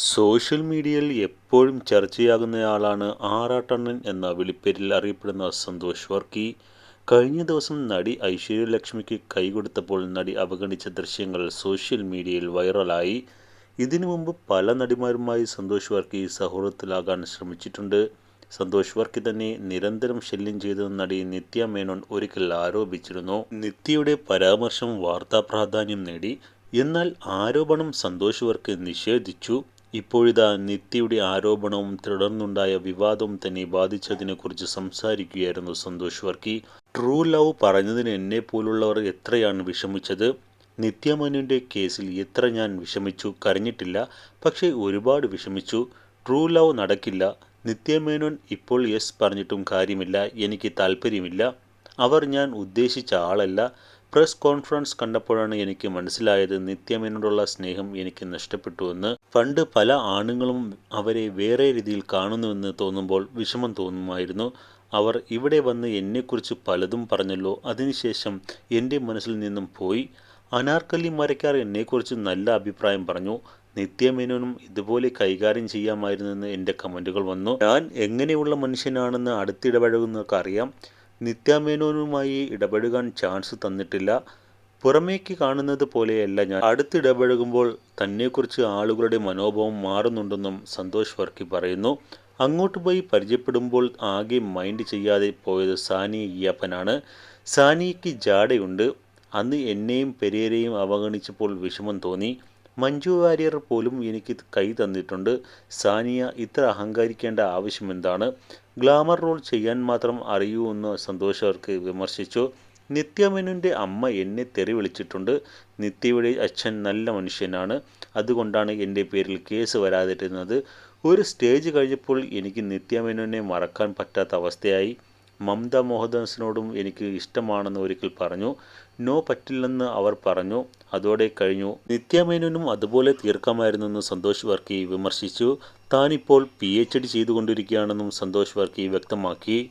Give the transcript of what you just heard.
Social മീഡിയയിൽ എപ്പോഴും ചർച്ചയാകുന്നയാളാണ് ആറാട്ടണ്ണൻ എന്ന വിളിപ്പേരിൽ അറിയപ്പെടുന്ന സന്തോഷ് വർക്കി. കഴിഞ്ഞ ദിവസം നടി ഐശ്വര്യലക്ഷ്മിക്ക് കൈകൊടുത്തപ്പോൾ നടി അവഗണിച്ച ദൃശ്യങ്ങൾ സോഷ്യൽ മീഡിയയിൽ വൈറലായി. ഇതിനു മുമ്പ് പല നടിമാരുമായി സന്തോഷ് വർക്കി സൗഹൃദത്തിലാകാൻ ശ്രമിച്ചിട്ടുണ്ട്. സന്തോഷ് വർക്കി തന്നെ നിരന്തരം ശല്യം ചെയ്തെന്ന് നടി നിത്യ മേനോൻ ഒരിക്കൽ ആരോപിച്ചിരുന്നു. നിത്യയുടെ പരാമർശം വാർത്താ പ്രാധാന്യം നേടി. എന്നാൽ ആരോപണം സന്തോഷ് വർക്കി നിഷേധിച്ചു. ഇപ്പോഴിതാ നിത്യയുടെ ആരോപണവും തുടർന്നുണ്ടായ വിവാദവും തന്നെ ബാധിച്ചതിനെക്കുറിച്ച് സംസാരിക്കുകയായിരുന്നു സന്തോഷ് വർക്കി. ട്രൂ ലവ് പറഞ്ഞതിന് എന്നെ പോലുള്ളവർ എത്രയാണ് വിഷമിച്ചത്? നിത്യമനുവിന്റെ കേസിൽ എത്ര ഞാൻ വിഷമിച്ചു? കരഞ്ഞിട്ടില്ല പക്ഷേ ഒരുപാട് വിഷമിച്ചു. ട്രൂ ലവ് നടക്കില്ല. നിത്യമേനോൻ ഇപ്പോൾ യെസ് പറഞ്ഞിട്ടും കാര്യമില്ല. എനിക്ക് താല്പര്യമില്ല അവർ ഞാൻ ഉദ്ദേശിച്ച ആളല്ല. പ്രസ് കോൺഫറൻസ് കണ്ടപ്പോഴാണ് എനിക്ക് മനസ്സിലായത് നിത്യമേനോടുള്ള സ്നേഹം എനിക്ക് നഷ്ടപ്പെട്ടുവെന്ന് പണ്ട് പല ആണുങ്ങളും അവരെ വേറെ രീതിയിൽ കാണുന്നുവെന്ന് തോന്നുമ്പോൾ വിഷമം തോന്നുമായിരുന്നു. അവർ ഇവിടെ വന്ന് എന്നെക്കുറിച്ച് പലതും പറഞ്ഞല്ലോ. അതിനുശേഷം എന്റെ മനസ്സിൽ നിന്നും പോയി. അനാർക്കലി മരക്കാർ എന്നെക്കുറിച്ച് നല്ല അഭിപ്രായം പറഞ്ഞു. നിത്യമേനോനും ഇതുപോലെ കൈകാര്യം ചെയ്യാമായിരുന്നെന്ന് എന്റെ കമന്റുകൾ വന്നു. ഞാൻ എങ്ങനെയുള്ള മനുഷ്യനാണെന്ന് അടുത്തിടപഴകുന്നവർക്കറിയാം. നിത്യമേനോനുമായി ഇടപഴകാൻ ചാൻസ് തന്നിട്ടില്ല. പുറമേക്ക് കാണുന്നത് പോലെയല്ല ഞാൻ. അടുത്തിടപഴകുമ്പോൾ തന്നെക്കുറിച്ച് ആളുകളുടെ മനോഭാവം മാറുന്നുണ്ടെന്നും സന്തോഷ് വർക്കി പറയുന്നു. അങ്ങോട്ട് പോയി പരിചയപ്പെടുമ്പോൾ ആകെ മൈൻഡ് ചെയ്യാതെ പോയത് സാനി അയ്യപ്പനാണ്. സാനിക്ക് ജാടയുണ്ട്. അന്ന് എന്നെയും പെരേരെയും അവഗണിച്ചപ്പോൾ വിഷമം തോന്നി. മഞ്ജു വാര്യർ പോലും എനിക്ക് കൈ തന്നിട്ടുണ്ട്. സാനിയ ഇത്ര അഹങ്കരിക്കേണ്ട ആവശ്യമെന്താണ് ഗ്ലാമർ റോൾ ചെയ്യാൻ മാത്രം അറിയൂ എന്ന് സന്തോഷവർക്ക് വിമർശിച്ചു. നിത്യമനുവിന്റെ അമ്മ എന്നെ തെറി വിളിച്ചിട്ടുണ്ട്. നിത്യയുടെ അച്ഛൻ നല്ല മനുഷ്യനാണ്. അതുകൊണ്ടാണ് എന്റെ പേരിൽ കേസ് വരാതിരുന്നത്. ഒരു സ്റ്റേജ് കഴിഞ്ഞപ്പോൾ എനിക്ക് നിത്യമേനോനെ മറക്കാൻ പറ്റാത്ത അവസ്ഥയായി. മമത മോഹൻദാസിനോടും എനിക്ക് ഇഷ്ടമാണെന്ന് ഒരിക്കൽ പറഞ്ഞു. നോ പറ്റില്ലെന്ന് അവർ പറഞ്ഞു. അതോടെ കഴിഞ്ഞു. നിത്യമേനോനും അതുപോലെ തീർക്കാമായിരുന്നെന്ന് സന്തോഷ് വർക്കി വിമർശിച്ചു. താനിപ്പോൾ പി എച്ച് ഡി ചെയ്തുകൊണ്ടിരിക്കുകയാണെന്നും സന്തോഷ് വർക്കി വ്യക്തമാക്കി.